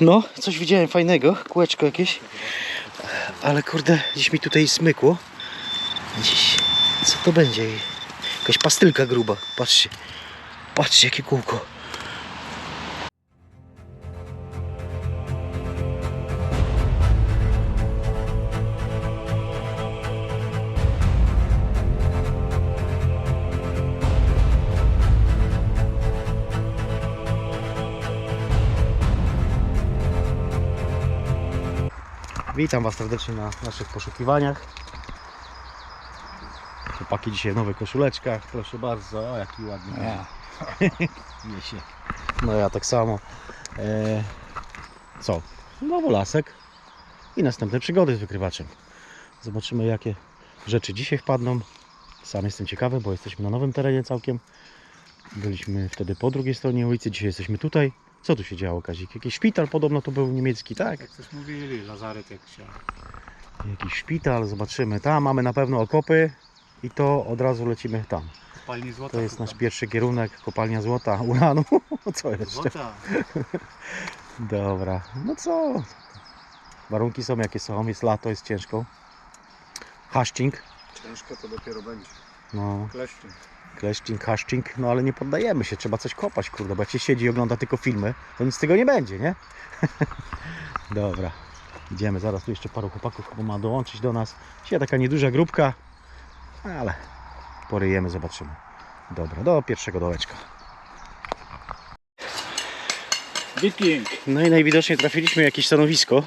No, coś widziałem fajnego, kółeczko jakieś. Ale kurde, gdzieś mi tutaj smykło. Gdzieś, co to będzie? Jakaś pastylka gruba, patrzcie. Patrzcie, jakie kółko. Witam Was serdecznie na naszych poszukiwaniach. Chłopaki dzisiaj w nowych koszuleczkach, proszę bardzo. O, jaki ładny. Ja. Niesie. No ja tak samo. E, co? Znowu lasek i następne przygody z wykrywaczem. Zobaczymy jakie rzeczy dzisiaj wpadną. Sam jestem ciekawy, bo jesteśmy na nowym terenie całkiem. Byliśmy wtedy po drugiej stronie ulicy, dzisiaj jesteśmy tutaj. Co tu się działo, Kazik? Jakiś szpital podobno to był niemiecki, tak? Jak coś mówili, Lazaret jak chciał. Jakiś szpital, zobaczymy. Tam mamy na pewno okopy i to od razu lecimy tam. Kopalni złota. To jest nasz pierwszy kierunek, kopalnia złota, uranu. Co jeszcze? Złota. Dobra, no co? Warunki są jakie są, jest lato, jest ciężko. Haszcing, Ciężko to dopiero będzie. no, Kleszczyn. Kleszcing, haszcing, no ale nie poddajemy się, trzeba coś kopać, kurde, bo jak się siedzi i ogląda tylko filmy, to nic z tego nie będzie, nie? Dobra, idziemy, zaraz tu jeszcze paru chłopaków chyba ma dołączyć do nas. Dzisiaj taka nieduża grupka, ale poryjemy, zobaczymy. Dobra, do pierwszego dołeczka. Wiking. No i najwidoczniej trafiliśmy jakieś stanowisko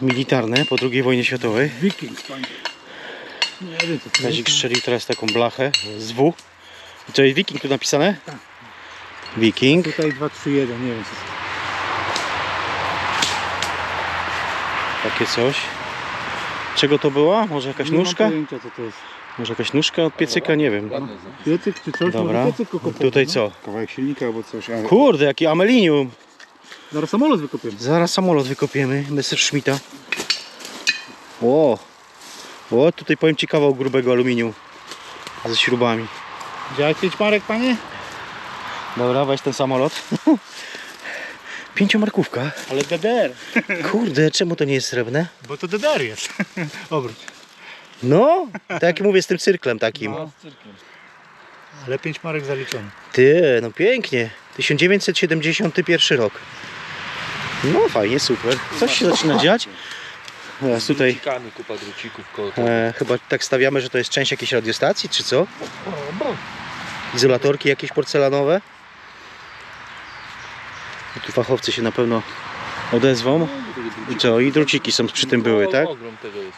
militarne po II wojnie światowej. Wiking, panie. Nie wiem co to Kazik jest. strzelił teraz taką blachę z W. I to jest Wiking tu napisane? Tak. Wiking. Tutaj 2, 3, 1, nie wiem co to Takie coś. Czego to była? Może jakaś Nie nóżka? mam pojęcia co to jest. Może jakaś nóżka od piecyka? Nie wiem. Piecyk czy coś? Dobra. Może piecyk kokopowy, Tutaj no. co? Kawałek silnika albo coś, ale Kurde, jaki amelinium. Zaraz samolot wykopiemy. Zaraz samolot wykopiemy. Messerschmitta. O. O, tutaj powiem Ci kawał grubego aluminium. Ze śrubami. Działać pięć marek, panie? Dobra, weź ten samolot. Pięciomarkówka. Ale DDR. Kurde, czemu to nie jest srebrne? Bo to DDR jest. Obróć. No, tak jak mówię z tym cyrklem takim. No. Ale 5 marek zaliczone. Ty, no pięknie. 1971 rok. No fajnie, super. Coś się zaczyna dziać. Teraz tutaj kupa drucików e, chyba tak stawiamy, że to jest część jakiejś radiostacji, czy co? Izolatorki jakieś porcelanowe. I tu fachowcy się na pewno odezwą. I co? I druciki są przy tym były, tak? No.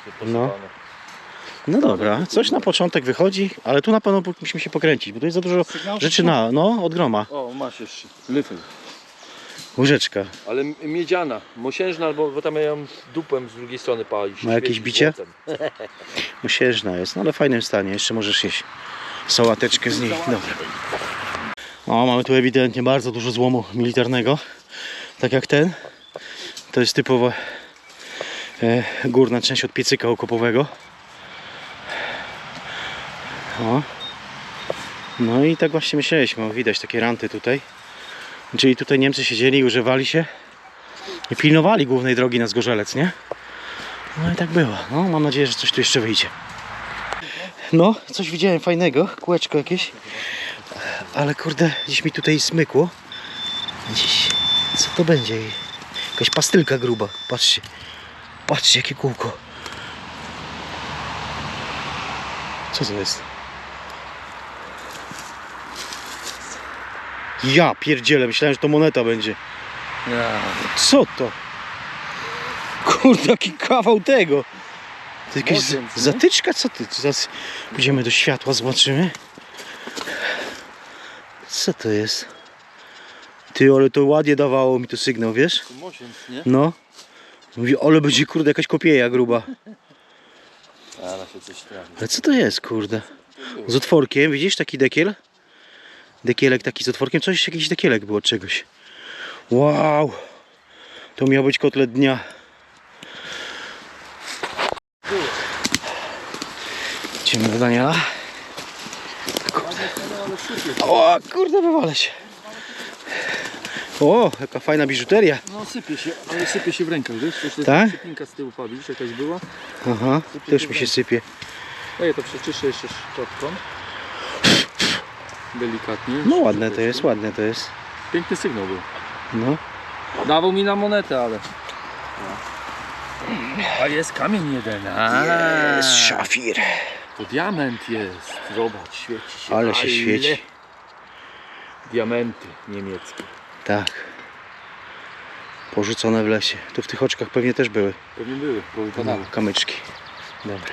wyposażony. No dobra, coś na początek wychodzi, ale tu na pewno musimy się pokręcić, bo tu jest za dużo rzeczy na, no, od groma. O, masz jeszcze. Lyfy. Łyżeczka. Ale miedziana, mosiężna, albo bo tam ja ją dupłem z drugiej strony palić. Ma jakieś bicie? Musiężna jest, no ale w fajnym stanie. Jeszcze możesz jeść sałateczkę z niej. Dobra. O, mamy tu ewidentnie bardzo dużo złomu militarnego. Tak jak ten. To jest typowa e, górna część od piecyka okopowego. O. No i tak właśnie myśleliśmy. O, widać takie ranty tutaj. Czyli tutaj Niemcy siedzieli używali się i pilnowali głównej drogi na Zgorzelec, nie? No i tak było. No, mam nadzieję, że coś tu jeszcze wyjdzie. No, coś widziałem fajnego, kółeczko jakieś. Ale kurde, gdzieś mi tutaj smykło. Gdzieś, co to będzie? Jakaś pastylka gruba, patrzcie. Patrzcie, jakie kółko. Co to jest? Ja pierdzielę, myślałem, że to moneta będzie. Co to? Kurde, jaki kawał tego. To jakaś z- Młodziec, nie? zatyczka? Co ty? Zaraz pójdziemy do światła, zobaczymy. Co to jest? Ty, ale to ładnie dawało mi to sygnał, wiesz? Nie? No. Mówi, ale będzie kurde jakaś kopieja gruba. Ale się coś trafi. Ale co to jest, kurde? Z otworkiem, widzisz taki dekiel? Dekielek taki z otworkiem, coś, jakiś dekielek było czegoś. Wow! To miał być kotlet dnia. Idziemy do Daniela. Kurde. O, kurde, wywalę się. O, jaka fajna biżuteria. No sypie się, ale sypie się w rękach, wiesz? Tak? sypinka z tyłu padł, widzisz jakaś była? Aha, też mi się sypie. Ja to przeczyszczę jeszcze szczotką. Delikatnie. No ładne to jest, ładne to jest. Piękny sygnał był. No. Dawał mi na monetę, ale... A jest kamień jeden. A, Jest szafir. To diament jest. Zobacz, świeci się. Ale się świeci. Diamenty niemieckie. Tak. Porzucone w lesie. Tu w tych oczkach pewnie też były. Pewnie były, bo No, wypadały. kamyczki. Dobra.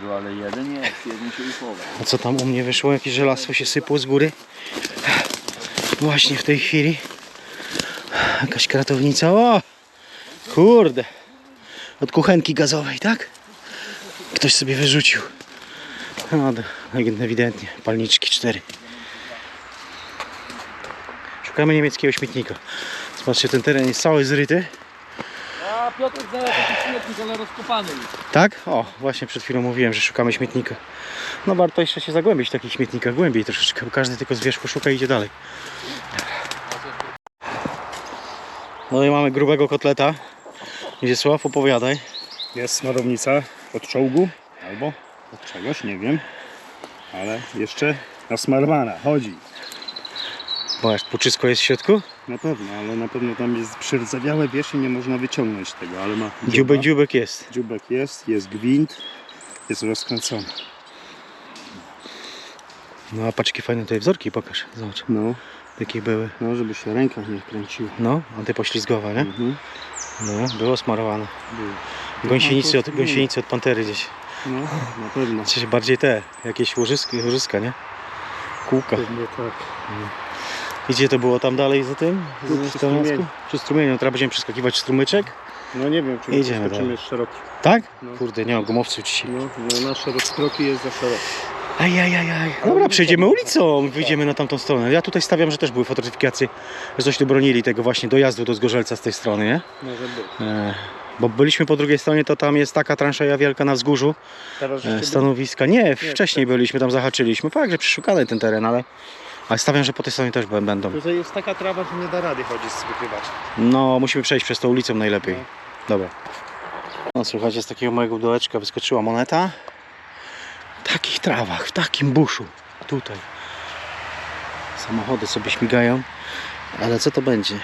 Był, ale jeden jest, jeden się uchował. A co tam u mnie wyszło? Jakieś żelastwo się sypło z góry? Właśnie w tej chwili. Jakaś kratownica. O! Kurde. Od kuchenki gazowej, tak? Ktoś sobie wyrzucił. No, ewidentnie. Palniczki cztery. Szukamy niemieckiego śmietnika. Zobaczcie, ten teren jest cały zryty. Piotr znalazł taki śmietnik, ale rozkopany już. Tak? O, właśnie przed chwilą mówiłem, że szukamy śmietnika. No warto jeszcze się zagłębić w takich śmietnikach, głębiej troszeczkę, bo każdy tylko z wierzchu szuka i idzie dalej. No i mamy grubego kotleta. Wiesław, opowiadaj. Jest smarownica od czołgu albo od czegoś, nie wiem. Ale jeszcze na smarmana chodzi. Zobacz, puczysko jest w środku. Na pewno, ale na pewno tam jest przyrzewiałe wiesz i nie można wyciągnąć tego, ale ma Dziubek, dziubek jest. dziubek jest, jest gwint, jest rozkręcony. No a paczki fajne tutaj wzorki pokaż. Zobacz, No, jakie były. no żeby się ręka nie kręciła. No, antypoślizgowe, nie? Mhm. No, było smarowane. Było. Gąsienicy od, No, to- gąsienicy od pantery gdzieś. No, na pewno. Czy bardziej te, jakieś łożyska, łożyska nie? Kółka. Pewnie tak. I Gdzie to było tam dalej za tym? Tu przy strumieniu. Przy strumieniu. Teraz będziemy przeskakiwać strumyczek. No nie wiem, czy Idziemy przeskoczymy dalej. jest szeroki. Tak? No. Kurde, nie mam gumowców dzisiaj. No, no nasze rozkroki jest za szeroki. Ajajajaj. Dobra, przejdziemy ulicą, wyjdziemy na tamtą stronę. Ja tutaj stawiam, że też były fortyfikacje, że coś tu bronili tego właśnie dojazdu do Zgorzelca z tej strony, nie? Może być. E, bo byliśmy po drugiej stronie, to tam jest taka transzeja wielka na wzgórzu Teraz e, stanowiska. Nie, wcześniej byliśmy, tam zahaczyliśmy. Fakt, że przeszukany ten teren, ale, ale stawiam, że po tej stronie też będą. Tutaj jest taka trawa, że nie da rady chodzić z wykrywaczem. No, musimy przejść przez tą ulicą najlepiej. No. Dobra. No słuchajcie, z takiego mojego dołeczka wyskoczyła moneta. W takich trawach, w takim buszu. Tutaj. Samochody sobie śmigają. Ale co to będzie?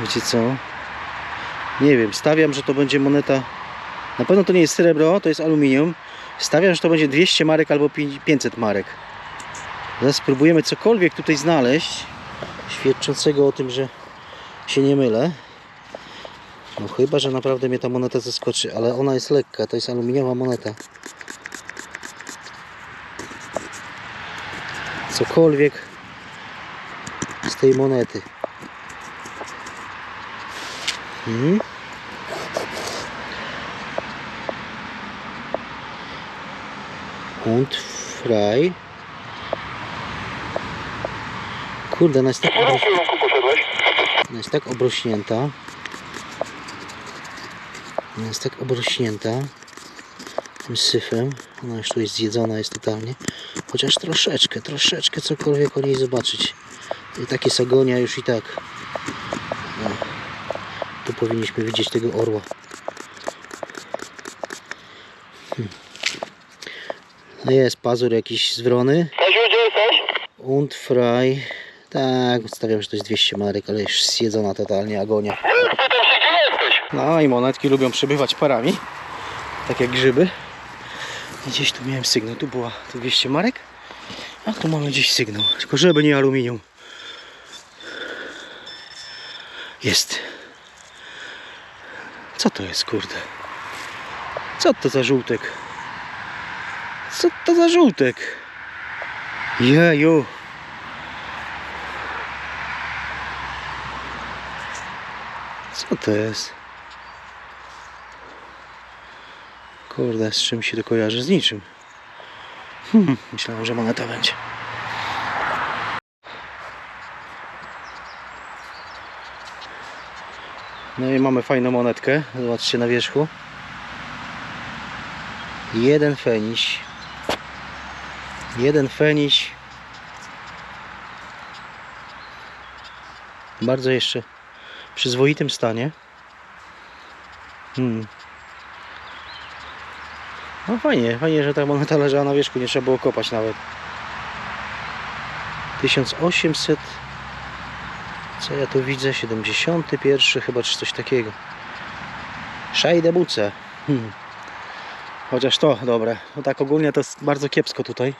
Wiecie co? Nie wiem, stawiam, że to będzie moneta. Na pewno to nie jest srebro, to jest aluminium. Stawiam, że to będzie 200 marek albo 500 marek. Zaraz spróbujemy cokolwiek tutaj znaleźć, świadczącego o tym, że się nie mylę. No chyba, że naprawdę mnie ta moneta zaskoczy, ale ona jest lekka, to jest aluminiowa moneta. Cokolwiek z tej monety. Hmm? Und frei. Kurde, ona jest tak, obro... ona jest tak obrośnięta. Ona jest tak obrośnięta tym syfem. Ona już tu jest zjedzona, jest totalnie. Chociaż troszeczkę, troszeczkę cokolwiek o niej zobaczyć. I takie sagonia już i tak. No. Tu powinniśmy widzieć tego orła. Hmm. No jest pazur jakiś zwrony. Und frei. Tak, stawiam, że to jest 200 marek, ale już zjedzona totalnie agonia. No i monetki lubią przebywać parami. Tak jak grzyby. Gdzieś tu miałem sygnał. Tu była to 200 marek. A tu mamy gdzieś sygnał. Tylko żeby nie aluminium. Jest. Co to jest, kurde? Co to za żółtek? Co to za żółtek? Jeju. Co to jest? Kurde, z czym się to kojarzy? Z niczym. Hmm, myślałem, że moneta będzie. No i mamy fajną monetkę. Zobaczcie na wierzchu. Jeden feniś. Jeden feniś. Bardzo jeszcze przyzwoitym stanie. Hmm. No fajnie, fajnie, że ta moneta leżała na wierzchu, nie trzeba było kopać nawet. 1800 co ja tu widzę? 71 chyba czy coś takiego. Szajdebuce. Hmm. Chociaż to dobre. No tak ogólnie to jest bardzo kiepsko tutaj.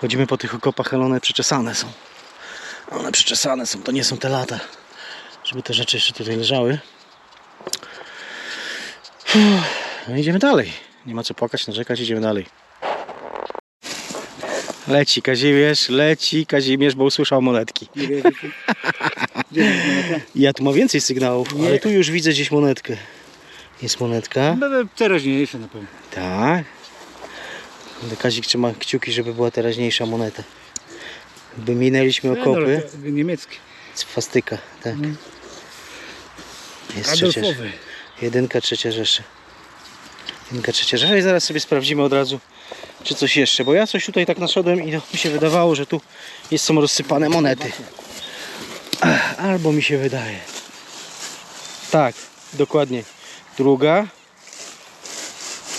Chodzimy po tych okopach, ale one przeczesane są. One przeczesane są, to nie są te lata. Żeby te rzeczy jeszcze tutaj leżały. No idziemy dalej. Nie ma co płakać, narzekać, idziemy dalej. Leci Kazimierz, leci Kazimierz, bo usłyszał monetki. Ja tu mam więcej sygnałów, ale tu już widzę gdzieś monetkę. Jest monetka. Będę teraźniejsze na pewno. Tak. Kazik trzyma kciuki, żeby była teraźniejsza moneta. By minęliśmy okopy. No, niemiecki. Swastyka, tak. Jest trzecia, jedynka, trzecia Rzesza. Jedynka, trzecia Rzesza i zaraz sobie sprawdzimy od razu, czy coś jeszcze, bo ja coś tutaj tak naszedłem i to mi się wydawało, że tu jest, są rozsypane monety. Albo mi się wydaje. Tak, dokładnie. Druga,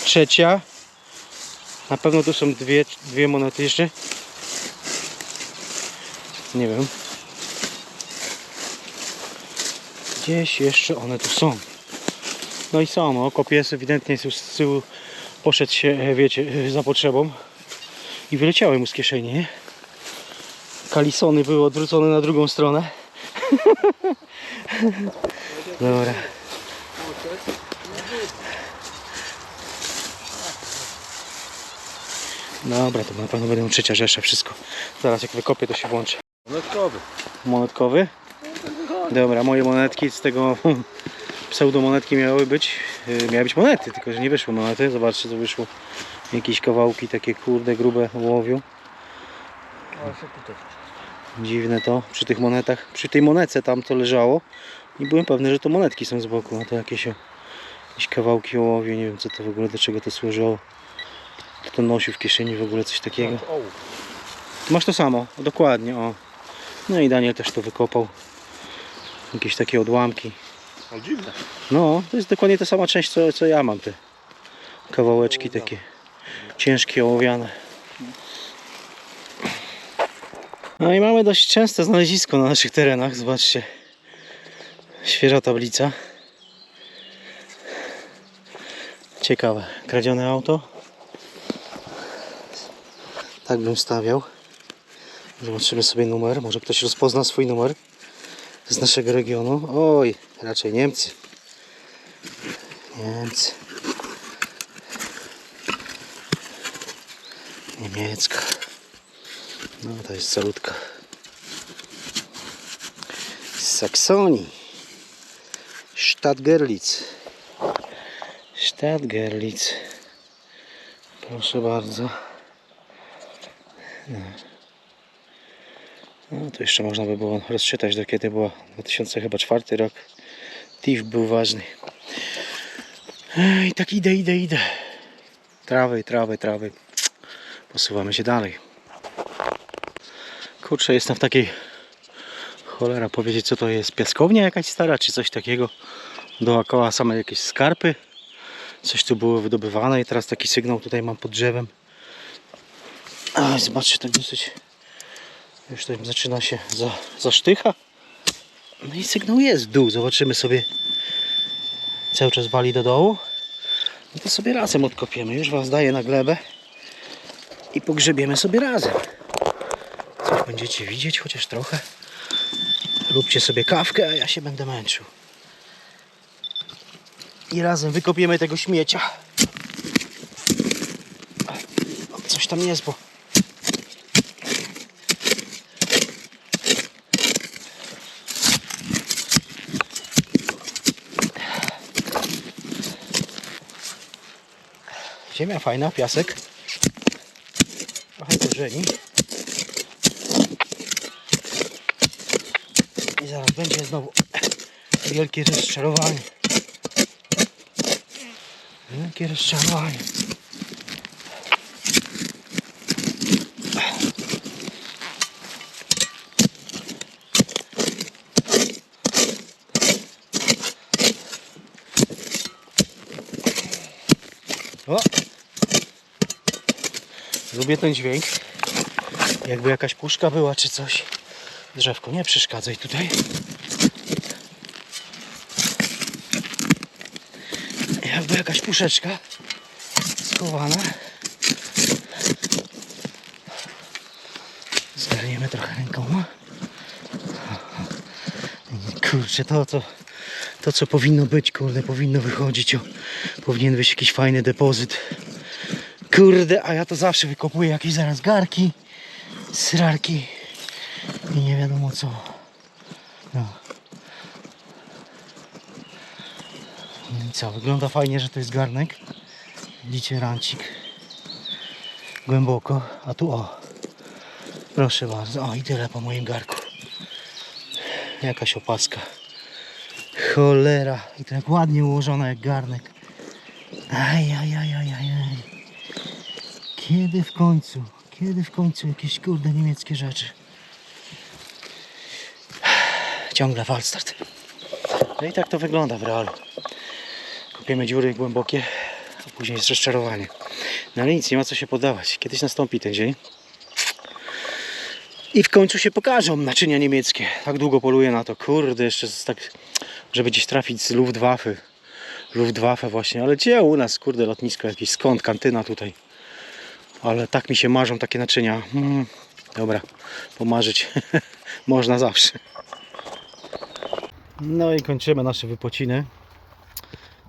trzecia. Na pewno tu są dwie, dwie monety jeszcze. Nie wiem. Gdzieś jeszcze one tu są. No i są, no, ewidentnie z z tyłu poszedł się, e, wiecie, e, za potrzebą i wyleciały mu z kieszeni, nie? Kalisony były odwrócone na drugą stronę. Dobra. Dobra, to na pewno będą trzecia rzesza, wszystko. Zaraz jak wykopię to się włączy. Monetkowy. Monetkowy? Dobra, moje monetki z tego pseudomonetki miały być. yy, Miały być monety, tylko że nie wyszły monety. Zobaczcie co wyszło. Jakieś kawałki takie kurde grube ołowiu. Dziwne to przy tych monetach. Przy tej monece tam to leżało. I byłem pewny, że to monetki są z boku, a to jakieś, jakieś kawałki ołowiu. Nie wiem co to w ogóle, do czego to służyło. Kto to nosił w kieszeni w ogóle coś takiego. Masz to samo, dokładnie, o. No i Daniel też to wykopał. Jakieś takie odłamki. O, dziwne. No, to jest dokładnie ta sama część, co, co ja mam te kawałeczki takie ciężkie, ołowiane. No i mamy dość częste znalezisko na naszych terenach, zobaczcie. Świeża tablica. Ciekawe, kradzione auto. Tak bym stawiał. Zobaczymy sobie numer, może ktoś rozpozna swój numer z naszego regionu. Oj, raczej Niemcy. Niemcy. Niemiecka. No to jest salutka. Z Saksonii. Stadt Gerlitz. Gerlitz. Proszę bardzo. No to jeszcze można by było rozczytać do kiedy była 2004 rok. TIF był ważny. I tak idę, idę, idę. Trawy, trawy, trawy. Posuwamy się dalej. Kurczę, jestem w takiej cholera powiedzieć co to jest. Piaskownia jakaś stara czy coś takiego. Dookoła same jakieś skarpy. Coś tu było wydobywane i teraz taki sygnał tutaj mam pod drzewem. A, zobaczcie, tak dosyć już tutaj zaczyna się za, zasztycha. No i sygnał jest w dół. Zobaczymy sobie. Cały czas wali do dołu. No to sobie razem odkopiemy. Już Was daję na glebę. I pogrzebiemy sobie razem. Coś będziecie widzieć, chociaż trochę. Lubcie sobie kawkę, a ja się będę męczył. I razem wykopiemy tego śmiecia. Coś tam jest, bo Ziemia fajna, piasek. Trochę korzeni. I zaraz będzie znowu wielkie rozczarowanie. Wielkie rozczarowanie. O! Lubię ten dźwięk. Jakby jakaś puszka była czy coś. Drzewko, nie przeszkadzaj tutaj. Jakby jakaś puszeczka schowana. Zgarniemy trochę rękoma. Kurczę, to co, to co powinno być, kurde, powinno wychodzić. O, powinien być jakiś fajny depozyt. Kurde, a ja to zawsze wykopuję jakieś zaraz garki, srarki i nie wiadomo co. No. I co, wygląda fajnie, że to jest garnek. Widzicie rancik. Głęboko, a tu o. Proszę bardzo, o i tyle po moim garku. Jakaś opaska. Cholera. I tak ładnie ułożona jak garnek. Aj, aj, aj, aj, aj. Kiedy w końcu? Kiedy w końcu jakieś kurde niemieckie rzeczy? Ciągle falstart. No i tak to wygląda w realu. Kopiemy dziury głębokie, a później jest rozczarowanie. No ale nic, nie ma co się poddawać. Kiedyś nastąpi ten dzień. I w końcu się pokażą naczynia niemieckie. Tak długo poluję na to. Kurde, jeszcze tak, żeby gdzieś trafić z Luftwaffe. Luftwaffe właśnie, ale gdzie u nas, kurde, lotnisko jakieś, skąd, kantyna tutaj. Ale tak mi się marzą takie naczynia. Mm, dobra, pomarzyć można zawsze. No i kończymy nasze wypociny.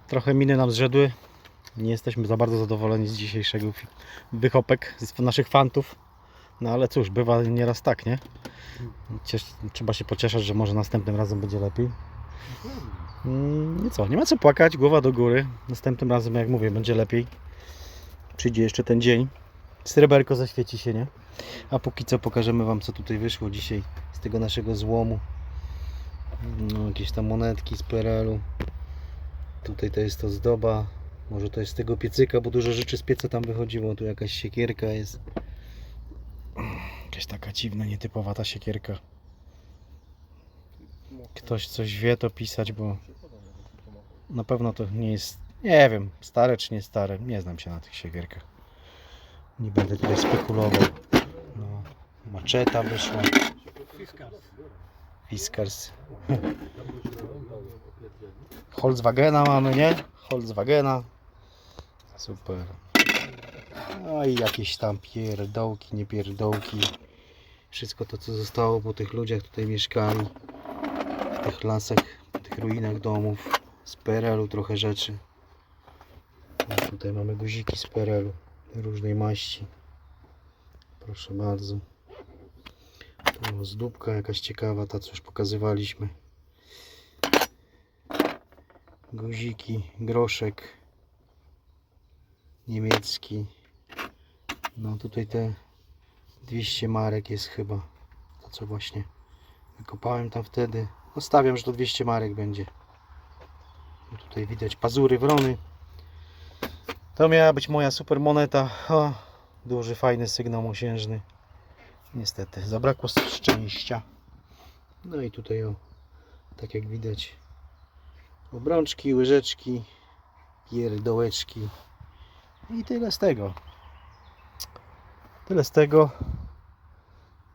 Trochę miny nam zrzedły. Nie jesteśmy za bardzo zadowoleni z dzisiejszego wychopek, z naszych fantów. No ale cóż, bywa nieraz tak, nie? Ciesz, trzeba się pocieszać, że może następnym razem będzie lepiej. Mm, I co, nie ma co płakać, głowa do góry. Następnym razem, jak mówię, będzie lepiej. Przyjdzie jeszcze ten dzień. Sreberko zaświeci się, nie? A póki co pokażemy Wam, co tutaj wyszło dzisiaj z tego naszego złomu. No, jakieś tam monetki z PRL-u. Tutaj to jest to zdoba. Może to jest z tego piecyka, bo dużo rzeczy z pieca tam wychodziło. Tu jakaś siekierka jest. Jakaś taka dziwna, nietypowa ta siekierka. Ktoś coś wie to pisać, bo na pewno to nie jest, nie wiem, stare czy nie stare. Nie znam się na tych siekierkach. Nie będę tutaj spekulował. No, maczeta wyszła. Fiskars. Holzwagena mamy, nie? Holzwagena. Super. No i jakieś tam pierdołki, nie pierdołki. Wszystko to, co zostało po tych ludziach tutaj mieszkali. W tych lasach, w tych ruinach domów. Z PRL-u trochę rzeczy. No, tutaj mamy guziki z PRL-u różnej maści. Proszę bardzo. Tu zdóbka jakaś ciekawa, ta co już pokazywaliśmy. Guziki, groszek niemiecki. No tutaj te 200 marek jest chyba. To co właśnie wykopałem tam wtedy. No stawiam, że to 200 marek będzie. No tutaj widać pazury wrony. To miała być moja super moneta. O, duży, fajny sygnał mosiężny. Niestety, zabrakło szczęścia. No i tutaj o, tak jak widać, obrączki, łyżeczki, pierdołeczki i tyle z tego. Tyle z tego.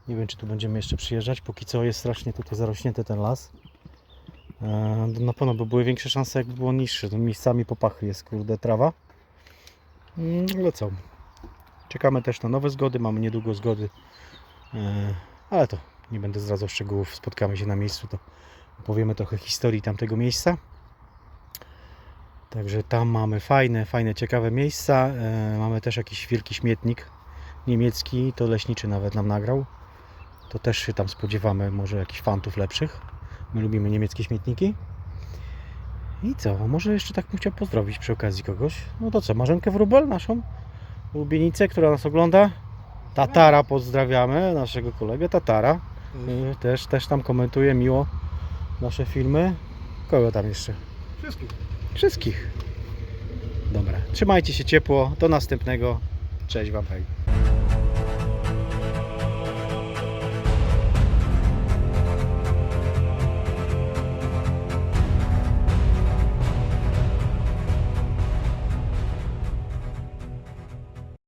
Nie wiem, czy tu będziemy jeszcze przyjeżdżać. Póki co jest strasznie tutaj zarośnięty ten las. E, Na pewno by były większe szanse, jakby było niższe. Tu miejscami popachy jest, kurde, trawa. Mm, Ale co? Czekamy też na nowe zgody. Mamy niedługo zgody. E, Ale to nie będę zdradzał szczegółów. Spotkamy się na miejscu, to opowiemy trochę historii tamtego miejsca. Także tam mamy fajne, fajne, ciekawe miejsca. E, Mamy też jakiś wielki śmietnik niemiecki. To leśniczy nawet nam nagrał. To też się tam spodziewamy może jakichś fantów lepszych. My lubimy niemieckie śmietniki. I co? Może jeszcze tak bym chciał pozdrowić przy okazji kogoś. No to co? Marzenkę Wróbel, naszą ulubienicę, która nas ogląda. Tatara pozdrawiamy, naszego kolegę Tatara. Y, Też, też tam komentuje miło nasze filmy. Kogo tam jeszcze? Wszystkich. Wszystkich. Dobra, trzymajcie się ciepło. Do następnego. Cześć Wam. Hej.